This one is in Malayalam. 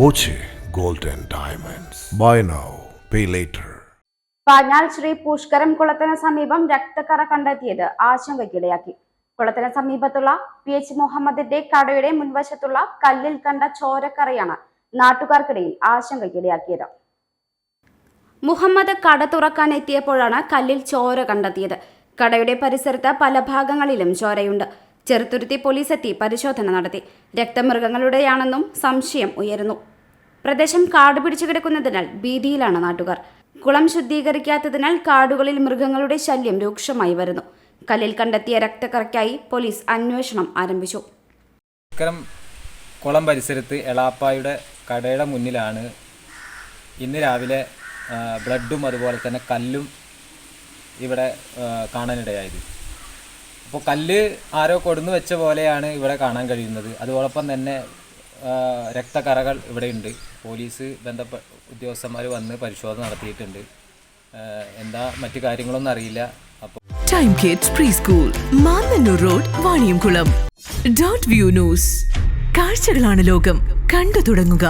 Boche gold and diamonds buy now pay later പാഞ്ഞാൽ ശ്രീ പുഷ്കരം കുളത്തിന് സമീപം രക്തക്കറ കണ്ടെത്തിയത് ആശങ്കയ്ക്കിടയാക്കി. കുളത്തിന് സമീപത്തുള്ള പി എച്ച് മുഹമ്മദിന്റെ കടയുടെ മുൻവശത്തുള്ള കല്ലിൽ കണ്ട ചോരക്കറയാണ് നാട്ടുകാർക്കിടയിൽ ആശങ്കയ്ക്കിടയാക്കിയത്. മുഹമ്മദ് കട തുറക്കാൻ എത്തിയപ്പോഴാണ് കല്ലിൽ ചോര കണ്ടെത്തിയത്. കടയുടെ പരിസരത്ത് പല ഭാഗങ്ങളിലും ചോരയുണ്ട്. ചെറുത്തുരുത്തി പോലീസ് എത്തി പരിശോധന നടത്തി. രക്തമൃഗങ്ങളുടെയാണെന്നും സംശയം ഉയരുന്നു. പ്രദേശം കാട് പിടിച്ചു കിടക്കുന്നതിനാൽ ഭീതിയിലാണ് നാട്ടുകാർ. കുളം ശുദ്ധീകരിക്കാത്തതിനാൽ കാടുകളിൽ മൃഗങ്ങളുടെ ശല്യം രൂക്ഷമായി വരുന്നു. കല്ലിൽ കണ്ടെത്തിയ രക്തക്കറയ്ക്കായി പോലീസ് അന്വേഷണം ആരംഭിച്ചു. ഇക്കരം കുളം പരിസരത്ത് എളാപ്പായുടെ കടയുടെ മുന്നിലാണ് ഇന്ന് രാവിലെ ബ്ലഡും അതുപോലെ തന്നെ കല്ലും ഇവിടെ കാണാനിടയായത്. അപ്പോൾ കല്ല് ആരോ കൊടുന്നു വെച്ച പോലെയാണ് ഇവിടെ കാണാൻ കഴിയുന്നത്. അതോടൊപ്പം തന്നെ രക്തക്കറകൾ ഇവിടെയുണ്ട്. പോലീസ് ബന്ധപ്പെട്ട ഉദ്യോഗസ്ഥന്മാർ വന്ന് പരിശോധന നടത്തിയിട്ടുണ്ട്. എന്താ മറ്റു കാര്യങ്ങളൊന്നും അറിയില്ല. അപ്പോൾ time kids pre school Mannanur road Vaniyamkulam. Dot view news കാഴ്ചകളാണ് ലോകം. കണ്ടു തുടങ്ങുക.